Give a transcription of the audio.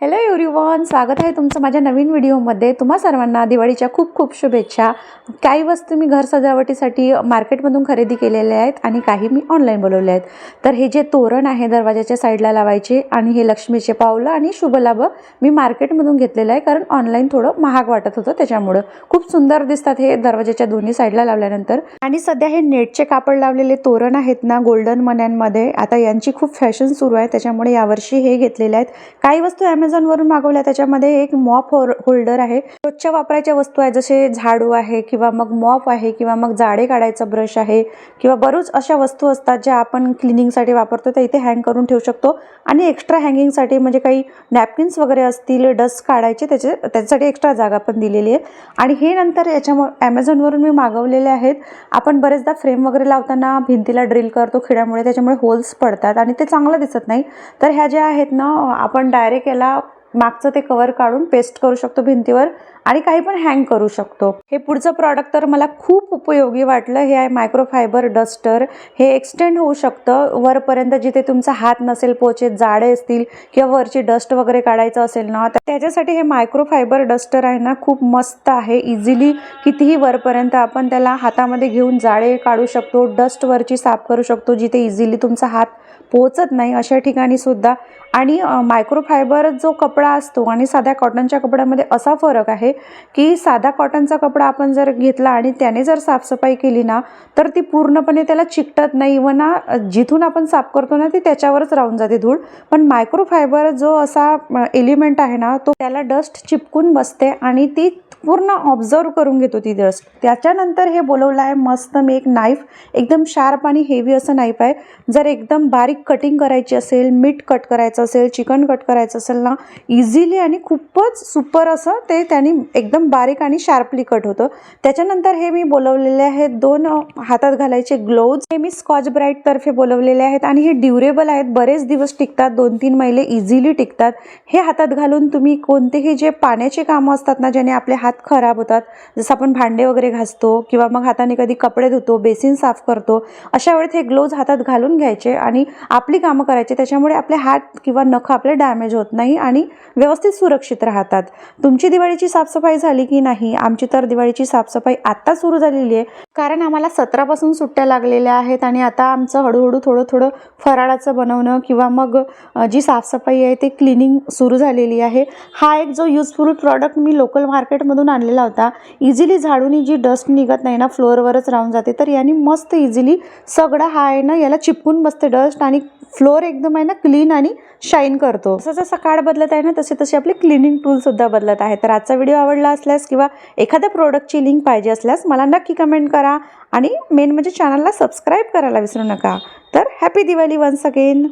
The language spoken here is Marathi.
हॅलो एव्हरीवन स्वागत आहे तुमचं माझ्या नवीन व्हिडिओमध्ये. तुम्हा सर्वांना दिवाळीच्या खूप खूप शुभेच्छा. काही वस्तू मी घर सजावटीसाठी मार्केटमधून खरेदी केलेल्या आहेत आणि काही मी ऑनलाईन बोलवले आहेत. तर हे जे तोरण आहे दरवाजाच्या साईडला लावायचे आणि हे लक्ष्मीचे पावलं आणि शुभलाभ मी मार्केटमधून घेतलेलं आहे कारण ऑनलाईन थोडं महाग वाटत होतं त्याच्यामुळं. खूप सुंदर दिसतात हे दरवाजाच्या दोन्ही साईडला लावल्यानंतर. आणि सध्या हे नेटचे कापड लावलेले तोरण आहेत ना गोल्डन मण्यांमध्ये. आता यांची खूप फॅशन सुरू आहे त्याच्यामुळे यावर्षी हे घेतलेले आहेत. काही वस्तू ॲमेझॉनवरून मागवल्या. त्याच्यामध्ये एक मॉप हो-, होल्डर आहे. रोजच्या वापरायच्या वस्तू आहे जसे झाडू आहे किंवा मग मॉप आहे किंवा मग जाडे काढायचा ब्रश आहे किंवा बरूच अशा वस्तू असतात ज्या आपण क्लिनिंगसाठी वापरतो. त्या इथे हँग करून ठेवू शकतो. आणि एक्स्ट्रा हँगिंगसाठी म्हणजे काही नॅपकिन्स वगैरे असतील डस्ट काढायचे त्याचे त्याच्यासाठी एक्स्ट्रा जागा पण दिलेली आहे. आणि हे नंतर याच्यामुळे ॲमेझॉनवरून मी मागवलेले आहेत. आपण बरेचदा फ्रेम वगैरे लावताना भिंतीला ड्रिल करतो. खिड्यामुळे त्याच्यामुळे होल्स पडतात आणि ते चांगलं दिसत नाही. तर ह्या ज्या आहेत ना आपण डायरेक्ट याला मागचं ते कवर काढून पेस्ट करू शकतो भिंतीवर. आणि काही पण हँग करू शकतो. हे पुढचं प्रॉडक्ट तर मला खूप उपयोगी वाटलं. हे आहे मायक्रोफायबर डस्टर हे एक्सटेंड होऊ शकतं. वरपर्यंत जिथे तुमचा हात नसेल पोचे जाडे असतील किंवा वरची डस्ट वगैरे काढायचं असेल ना तर त्याच्यासाठी हे मायक्रोफायबर डस्टर आहे ना खूप मस्त आहे. इझिली कितीही वरपर्यंत आपण त्याला हातामध्ये घेऊन जाळे काढू शकतो डस्ट वरची साफ करू शकतो जिथे इझिली तुमचा हात पोचत नाही अशा ठिकाणी सुद्धा. आणि मायक्रोफायबर जो कपडा असतो आणि साध्या कॉटनच्या कपड्यामध्ये असा फरक आहे की साधा कॉटनचा कपडा आपण जर घेतला आणि त्याने जर साफसफाई केली ना तर ती पूर्णपणे त्याला चिकटत नाही व ना जिथून आपण साफ करतो ना ती त्याच्यावरच राहून जाते धूळ. पण मायक्रोफायबर जो असा एलिमेंट आहे ना तो त्याला डस्ट चिपकून बसते आणि ती पूर्ण ऑब्झर्व करून घेतो ती डस्ट त्याच्यानंतर हे बोलवलं आहे मस्त मी एक नाईफ एकदम शार्प आणि हेवी असं नाईफ आहे. जर एकदम बारीक कटिंग करायची असेल मीठ कट करायचं असेल चिकन कट करायचं असेल ना इझिली आणि खूपच सुपर असं ते त्यांनी एकदम बारीक आणि शार्पली कट होतं. त्याच्यानंतर हे मी बोलवलेले आहेत दोन हातात घालायचे ग्लोव्ज हे मी स्कॉच ब्राईट तर्फे बोलवलेले आहेत आणि हे ड्युरेबल आहेत. बरेच दिवस टिकतात. दोन तीन महिने इझिली टिकतात. हे हातात घालून तुम्ही कोणतेही जे पाण्याचे कामं असतात ना ज्याने आपले हात खराब होतात जसं आपण भांडे वगैरे घासतो किंवा मग हाताने कधी कपडे धुतो बेसिन साफ करतो अशा वेळेत हे ग्लोव्ज हातात घालून घ्यायचे आणि आपली कामं करायची. त्याच्यामुळे आपले हात किंवा नख आपले डॅमेज होत नाही आणि व्यवस्थित सुरक्षित राहतात. तुमची दिवाळीची साफ साफसफाई झाली की नाही? आमची तर दिवाळीची साफसफाई आत्ता सुरू झालेली आहे. कारण आम्हाला सतरापासून सुट्ट्या लागलेल्या आहेत आणि आता आमचं हळूहळू थोडं थोडं फराळाचं बनवणं किंवा मग जी साफसफाई आहे ते क्लिनिंग सुरू झालेली आहे. हा एक जो युजफुल प्रॉडक्ट मी लोकल मार्केटमधून आणलेला होता. इझिली झाडूनी जी डस्ट निघत नाही ना फ्लोअरवरच राहून जाते तर याने मस्त इझिली सगळं हा आहे ना याला चिपकून बसते डस्ट आणि फ्लोअर एकदम आहे ना क्लीन आणि शाईन करतो. जसं जसं काळ बदलत आहे ना तसे तसे आपले क्लिनिंग टूलसुद्धा बदलत आहे तर आजचा व्हिडिओ आवडला असल्यास किंवा एखाद्या प्रोडक्टची लिंक पाहिजे असल्यास मला नक्की कमेंट करा आणि मेन म्हणजे चॅनलला सबस्क्राईब करायला विसरू नका. तर हॅपी दिवाळी वन्स अगेन